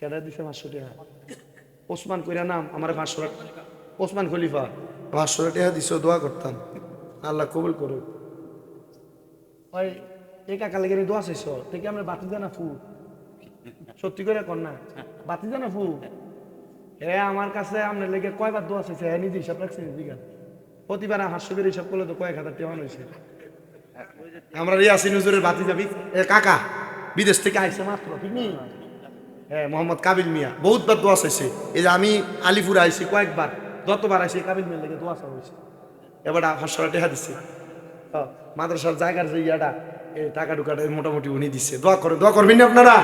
কেডা দিছে পাঁচশো টাকা? ওসমান কইরা নাম, আমার পাঁচশো ওসমান খলিফা, পাঁচশো টাকা দিছো, দোয়া করতাম। আল্লাহ কবুল করুক। ওই, এই কাকা লেগে দোয়া চাইছ থেকে আমরা বাতি জানা ফু সত্যি করে কর না? বাতি জানা ফু এ, আমার কাছে আপনার লেগে কয়বার দোয়া চাইছে হ্যাঁ নিজে হিসাব রাখছে, নিজে প্রতিবার হাস্য হিসাব করলে তো কয়েক হাজার টাকা হয়েছে আমরা রিয়াসিন হুজুরের বাতি যাবি। এ, কাকা, বিদেশ থেকে আইসে মাত্র, ঠিক নেই? হ্যাঁ মোহাম্মদ কাবিল মিয়া। বহুতবার দোয়া চাইছে। এই যে আমি আলিপুর আইছি কয়েকবার যতবার আইছি কাবিল মিয়ার লেগে দোয়া হয়েছে। এবার হাস্যরা টেহা হ্যাঁ, মাদ্রাসার জায়গার যে ইয়াটা এই টাকা টুকাটা মোটামুটি উনি দিচ্ছে দোয়া করে দোয়া করবেন না আপনারা?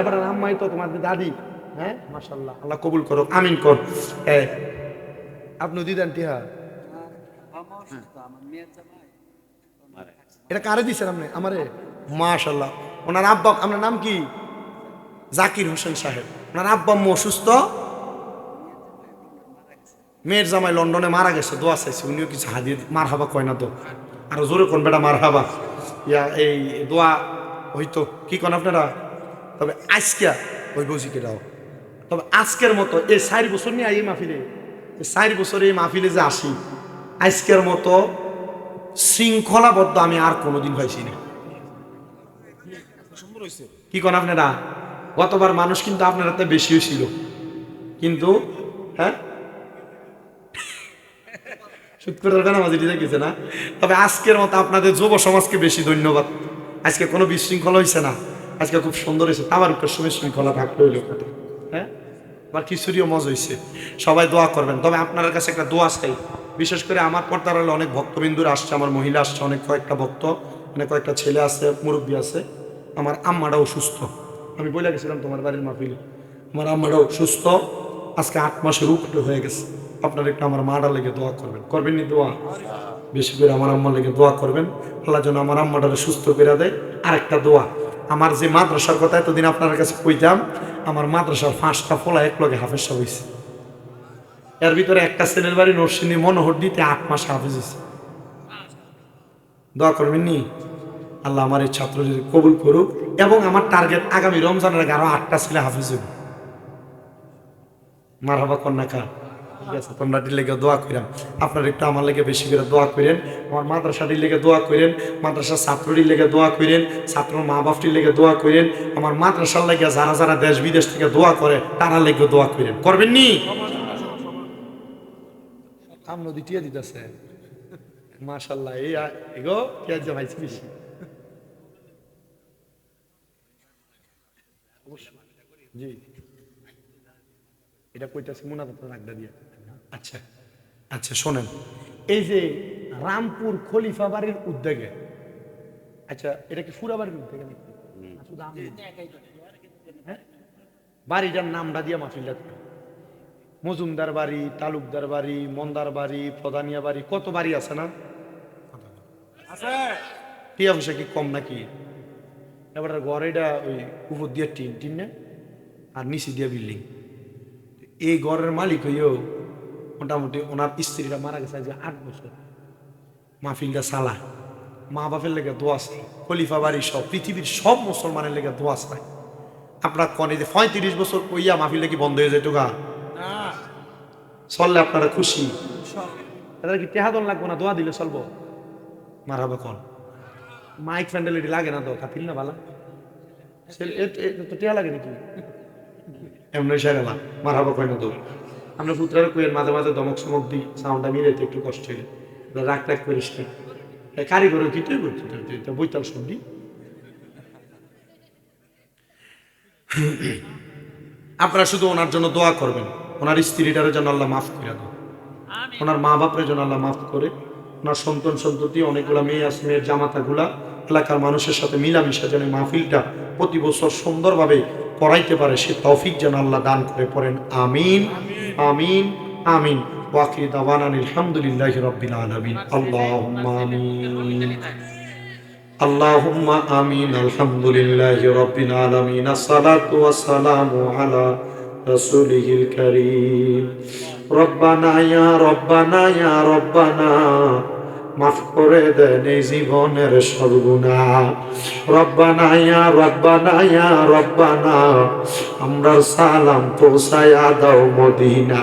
এবার আম্মাই তো তোমাদের দাদি। হ্যাঁ মাশাল্লাহ আল্লাহ কবুল করো আমিন কর হ্যাঁ আপনি দিদান টিহা। এটা কারে দিচ্ছেন আপনি? আমারে? মাশাল্লাহ ওনার আব্বা আপনার নাম কি? জাকির হোসেন সাহেব। ওনার আব্বা, আম্মু অসুস্থ। মেয়ের জামাই লন্ডনে মারা গেছে, দোয়া চাইছে। উনিও কিছু হাদিয়ে মার হাবা কয় না তো। আরও জোরে কোন বেটা মার হাবা ইয়া, এই দোয়া হইতো। কি কোন আপনারা? তবে আজকে ওই বৌজিকে দাও। তবে আজকের মতো এই চার বছর নিয়ে এই মাহফিলে চার বছর এই মাহফিলে যে আসি, আজকের মতো শৃঙ্খলাবদ্ধ আমি আর কোনোদিন পাইছি না। কি কোন আপনারা? গতবার মানুষ কিন্তু আপনার হাতে বেশিও ছিল। কিন্তু হ্যাঁ? না? তবে আজকের মতো আপনাদের যুব সমাজকে বেশি ধন্যবাদ। আজকে কোনো বিশৃঙ্খলা হয়েছে না। আজকে খুব সুন্দর হয়েছে আমার উপর সময় শৃঙ্খলা হইল হ্যাঁ? আবার খিচুড়িও মজ হয়েছে সবাই দোয়া করবেন। তবে আপনার কাছে একটা দোয়া চাই। বিশেষ করে আমার পর্দার হলে অনেক ভক্তবিন্দুর আসছে, আমার মহিলা আসছে, অনেক কয়েকটা ভক্ত অনেক কয়েকটা ছেলে আছে, মুরব্বী আছে। আমার আম্মাটাও সুস্থ। আমি বলে গেছিলাম তোমার বাড়ির মাহফিলে। আমার আম্মাটাও সুস্থ। আজকে আট মাসের উপরে হয়ে গেছে। আপনার একটু আমার মাটা লেগে দোয়া করবেন। করবেন নি দোয়া? বেশি করে আমার আম্মা লেগে দোয়া করবেন। আল্লাহ যেন আমার আম্মাটারে সুস্থ করে দেয়। আরেকটা দোয়া। আমার যে মাদ্রাসার কথা এতদিন আপনার কাছে কইতাম, আমার মাদ্রাসার পাঁচটা ফলা এক লগে হাফেজ হয়েছে এর ভিতরে একটা ছেলের বাড়ি নরসিংদী মনোহর দিতে আট মাস হাফেজ হয়েছে দোয়া করবেন নি? আল্লাহ আমার এই ছাত্র যদি কবুল করুক এবং আমার টার্গেট আগামী রমজানের আগে আরও আটটা ছেলে হাফিজ হবে মার হবা কন্যাকা। ঠিক আছে তোমরা লেগে দোয়া করেন আপনার একটু আমার লেগে বেশি করে দোয়া করেন আমার মাদ্রাসাটির লেগে দোয়া করেন মাদ্রাসার ছাত্রটির লেগে দোয়া করেন ছাত্র মা বাপটির লেগে দোয়া করেন আমার মাদ্রাসার লেগে যারা যারা দেশ বিদেশ থেকে দোয়া করে, তারা লেগে দোয়া করেন করবেন নি? কাম নদী টিয়া দিতেছে। মাশাল্লাহ, এই এগো পেঁয়াজ জমাইছি বেশি। জি। এটা কইতাছি মুনা আপনার রাগদা দিয়ে আচ্ছা আচ্ছা শোনেন। এই যে রামপুর খলিফা বাড়ির উদ্যোগে আচ্ছা এটা কি ফুরা বাড়ির উদ্যোগে নাকি? হ্যাঁ? বাড়িটার নামটা দিয়ে মাহফিলটা দিলাম। মজুমদার বাড়ি তালুকদার বাড়ি মন্দার বাড়ি প্রধানিয়া বাড়ি কত বাড়ি আছে না? টিয়া পয়সা কি কম নাকি? এবার ঘরেটা ওই উপর দিয়ে টিন টিন না? আর নিচে দিয়ে বিল্ডিং। এই ঘরের মালিক হইও মোটামুটি ওনার স্ত্রীরা মারা গেছে আজ আট বছর। মাহফিলটা সালা। মা বাপের লেগে দোয়া চাই। খলিফা বাড়ি সব পৃথিবীর সব মুসলমানের লেগে দোয়া চাই। আপনার কনে যে পঁয়ত্রিশ বছর কইয়া মাহফিলটা কি বন্ধ হয়ে যেত গা চললে আপনারা খুশি। তাদের কি টেহাদন লাগবো না? দোয়া দিলে চলবো। মারাবা কন। মাইক ফ্যান্ডেল এটি লাগে না তো কাতিল না বালা তো টেহা লাগে নাকি? এমনি সেরেলা মারাবা কয় না তো আমরা পুত্রের কইয়ের মাঝে মাঝে দমক সমক দিই সাউন্ডটা মিলাইতে একটু কষ্ট হইলে রাগ টাগ করিস না। এই কারিগরের কি তুই বইতাল সবজি আপনারা শুধু ওনার জন্য দোয়া করবেন। ওনার স্ত্রীটার জন্য আল্লাহ মাফ করে দেন। ওনার মা বাপের জন্য আল্লাহ মাফ করে। আপনার সন্তান সন্ততি অনেকগুলো মেয়ে আছে মেয়ের জামাতাগুলা এলাকার মানুষের সাথে মিলামিশা যেন মাহফিলটা প্রতি বছর সুন্দরভাবে করাইতে পারে সে তৌফিক যেন আল্লাহ দান করে পড়েন। আমিন। আমিন। আমিন। ওয়াকি দাওয়ানান আলহামদুলিল্লাহ রাব্বিল আলমিন। আল্লাহ আমিন। আল্লাহুম্মা আমিন। আলহামদুলিল্লাহি রাব্বিল আলামিন। আসসালাতু ওয়াসসালামু আলা রাসূলিহিল কারীম। রব্বানা ইয়া রব্বানা ইয়া রব্বানা। মাফ করে দেন এই জীবনের সর্বগুণা রব্বানা ইয়া রব্বানা ইয়া রব্বানা, আমরার সালাম পৌঁছায়া দাও মদিনা।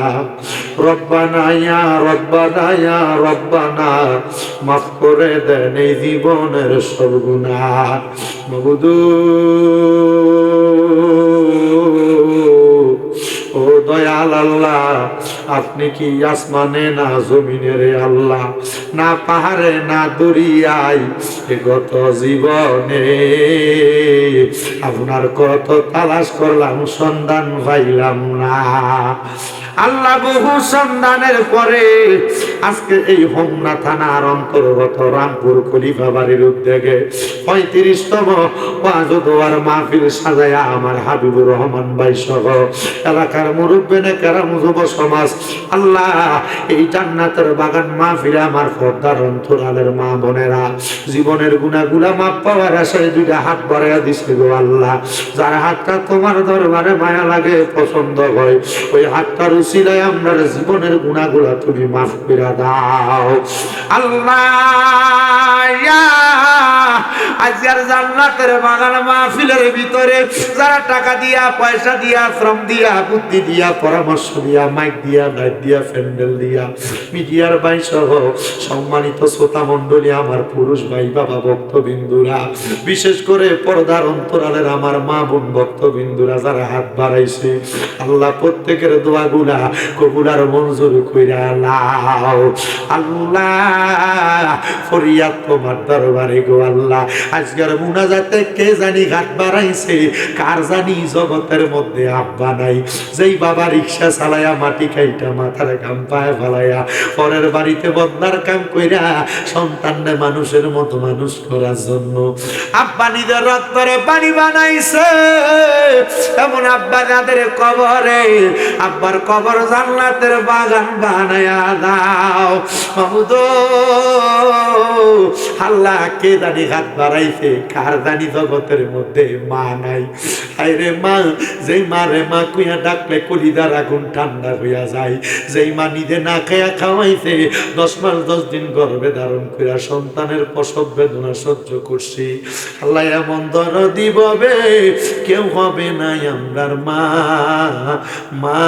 রব্বানা ইয়া রব্বানা ইয়া রব্বানা, মাফ করে দেন এই জীবনের সর্বগুণা মবুদু ও দয়াল আল্লাহ, আপনি কি আসমানে না জমিনে রে আল্লাহ? না পাহাড়ে না দরিয়ায় গত জীবনে। আপনার কত তালাশ করলাম সন্ধান পাইলাম না। আল্লাহ বহু সন্ধানের পরে আজকে এই হোমনা থানার অন্তর্গত রামপুর খলিফা বাড়ির উদ্যোগে পঁয়ত্রিশতম ওয়াজদোয়ার মাহফিল সাজায়া আমার হাবিবুর রহমান ভাই সহ এলাকার মুরব্বেনে কেরাম যুব সমাজ, আল্লাহ, এই জান্নাতের বাগান মাহফিলে আমার পর্দার অন্তরালের মা বোনেরা, জীবনের গুণাগুলা মাপ পাওয়ার আশায় দুইটা হাত বাড়াইয়া দিছে গো আল্লাহ। যার হাতটা তোমার দরবারে মায়া লাগে, পছন্দ হয়, ওই হাতটার উসিলায় আমরা জীবনের গুণাগুলা তুমি মাফ করে দাও। আল্লাহ আজকের জান্নাতের বাগান মাহফিলের ভিতরে যারা টাকা দিয়া, পয়সা দিয়া, শ্রম দিয়া, বুদ্ধি দিয়া, পরামর্শ দিয়া, মাইক দিয়া, লাইট দিয়া, প্যান্ডেল দিয়া, মিডিয়ার ভাই সহ সম্মানিত শ্রোতা আমার পুরুষ ভাই, বাবা ভক্তবিন্দুরা, বিশেষ করে পর্দার অন্তরালের আমার মা বোন ভক্তবিন্দুরা, যারা হাত বাড়াইছে, আল্লাহ প্রত্যেকের দোয়াগুলা কবুলার মঞ্জুর কইরা লাও আল্লাহ, ফরিয়াদ তোমার দরবারে গো আল্লাহ। আজকের মুনাজাতে কে জানি ঘাট বাড়াইছে, কার জানি জগতের মধ্যে আব্বা নাই। যেই বাবা রিক্সা চালায়া মাটি খাইটা মাথার কাম পায়ে ফালাইয়া পরের বাড়িতে বদনার কাম কইরা সন্তানরে মানুষের মতো মানুষ করার জন্য। আব্বা নিজের রক্তরে পানি বানাইছে। এমন আব্বা যাদের কবরে, আব্বার কবর জান্নাতের বাগান বানায়া দাও। মাহমুদ আল্লাহ কে জানি হাত বাড়াইছে, কার জানি জগতের মধ্যে মা নাই। আরে মা, যেই মা রে মা কুইয়া ডাকলে কলিদার আগুন ঠান্ডা হইয়া যায়। যেই মা নিজে না খাইয়া খাওয়াইছে, দশ মাস, দশ দিন গর্ভে ধারণ করিয়া সন্তানের প্রসব বেদনা সহ্য করছি। আল্লাহ এমন দর দিববে কেউ হবে না আমরার মা। মা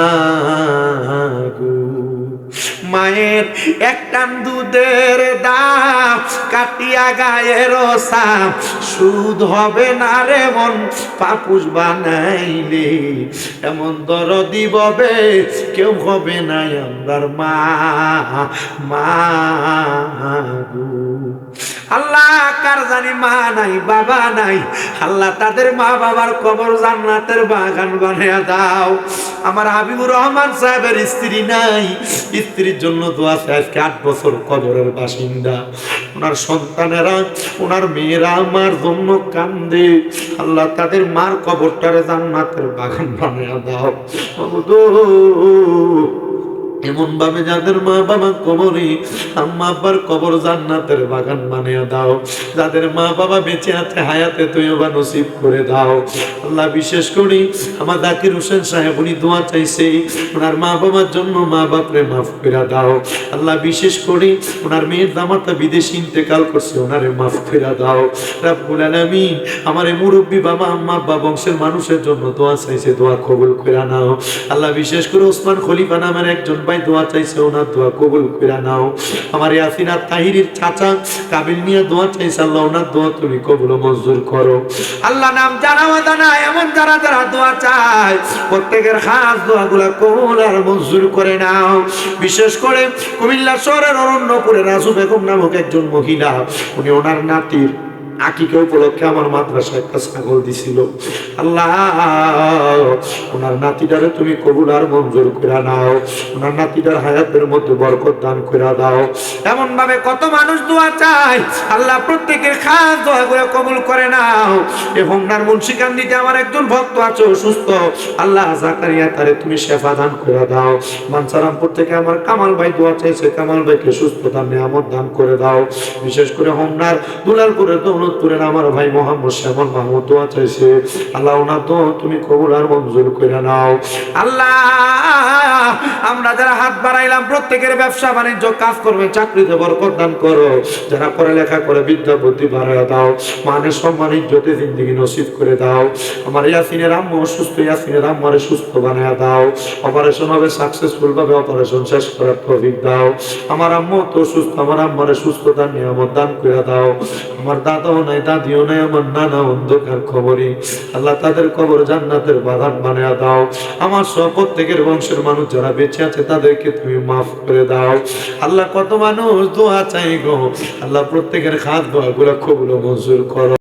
গো মায়ের একটান দুধের দাম, কাটিয়া গায়ের সাম সুদ হবে না রে মন পাপুস বানাইলে। এমন দর দিববে কেউ হবে না আমরার মা। মা গো আল্লাহ কার জানি মা নাই, বাবা নাই? আল্লাহ তাদের মা বাবার কবর জান্নাতের বাগান বানিয়ে দাও। আমার হাবিবুর রহমান সাহেবের স্ত্রী নাই। স্ত্রীর জন্য চাই আজকে আট বছর কবরের বাসিন্দা। ওনার সন্তানেরা, ওনার মেয়েরা আমার জন্য কান্দে। আল্লাহ তাদের মার কবরটারে জান্নাতের বাগান বানিয়ে দাও। এমন ভাবে যাদের মা বাবা কবরে আম্মা আব্বার কবর জান্নাতের বাগান বানিয়ে দাও। যাদের মা বাবা বেঁচে আছে হায়াতে তুই বা নসিব করে দাও। আল্লাহ বিশেষ করি আমার জাকির হোসেন সাহেব, উনি দোয়া চাইছে, ওনার মা বাবার জন্য মা বাপরে মাফ করে দাও। আল্লাহ বিশেষ করি ওনার মেয়ের দামাতা বিদেশে ইন্তেকাল করছে, ওনারে মাফ করে দাও। রাব্বুল আলামিন, আমার মুরব্বী বাবা, আম্মা আব্বা বংশের মানুষের জন্য দোয়া চাইছে, দোয়া কবুল করে নাও। আল্লাহ বিশেষ করে ওসমান খলিফা নামের একজন দোয়া চাইছে, ওনার দোয়া কবুল করে নাও। আমার ইয়াসিনা তাহিরির চাচা কাবিল নিয়ে দোয়া চাইছে, আল্লাহ ওনার দোয়া তুমি কবুল মঞ্জুর করো। আল্লাহ নাম জানা জানা এমন যারা যারা দোয়া চায়, প্রত্যেকের খাস দোয়াগুলা কবুল আর মঞ্জুর করে নাও। বিশেষ করে কুমিল্লা শহরের অরণ্যপুরে রাজু বেগম নামক একজন মহিলা, উনি ওনার নাতির আকিকে উপলক্ষে আমার মাদ্রাসায় একটা ছাগল দিছিল। আল্লাহ, ওনার নাতিটারে তুমি কবুল আর মঞ্জুর করে নাও। ওনার নাতিটার হায়াতের মধ্যে বরকত দান করে দাও। এমন ভাবে কত মানুষ দোয়া চায়, আল্লাহ প্রত্যেকের খাস দোয়া করে কবুল করে নাও। এবং ওনার মুন্সিকান্দিতে আমার একজন ভক্ত আছে, অসুস্থ। আল্লাহ জাকারিয়া তারে তুমি সেবা দান করে দাও। মানসারামপুর থেকে আমার কামাল ভাই দোয়া চাইছে, কামাল ভাইকে সুস্থতা, নিয়ামত দান করে দাও। বিশেষ করে হোমনার দুলালপুরের দৌলতপুরের আমার ভাই মোহাম্মদ শ্যামল মাহমুদ দোয়া চাইছে। আল্লাহ ওনার তো তুমি কবুল আর মঞ্জুর করে নাও। আল্লাহ! আমরা যারা হাত বাড়াইলাম, প্রত্যেকের ব্যবসা বাণিজ্য, কাজ করবে, চাকরিতে বরকত দান করো। যারা পড়ালেখা করে, বিদ্যা, বুদ্ধি বাড়ায় দাও। মানের সম্মান, ইজ্জতে জিন্দগি নসিব করে দাও। আমার ইয়াসিনের আম্মু অসুস্থ, ইয়াসিনের আম্মারে সুস্থ বানায় দাও। অপারেশন হবে সাকসেসফুল ভাবে অপারেশন শেষ করার প্রফিক দাও। আমার আম্মু তো সুস্থ, আমার আম্মারে সুস্থতার নিয়ামত দান করে দাও। আমার দাদাও নাই, দাদিও নাই, আমার নানা অন্ধকার খবরই। আল্লাহ তাদের কবর জান্নাতের বাগান বানিয়ে দাও। আমার সব প্রত্যেকের বংশের মানুষ যারা বেঁচে আছে তাদেরকে তুমি মাফ করে দাও। আল্লাহ কত মানুষ দোয়া চাই গো। আল্লাহ প্রত্যেকের খাতগুলা খুব মঞ্জুর করো।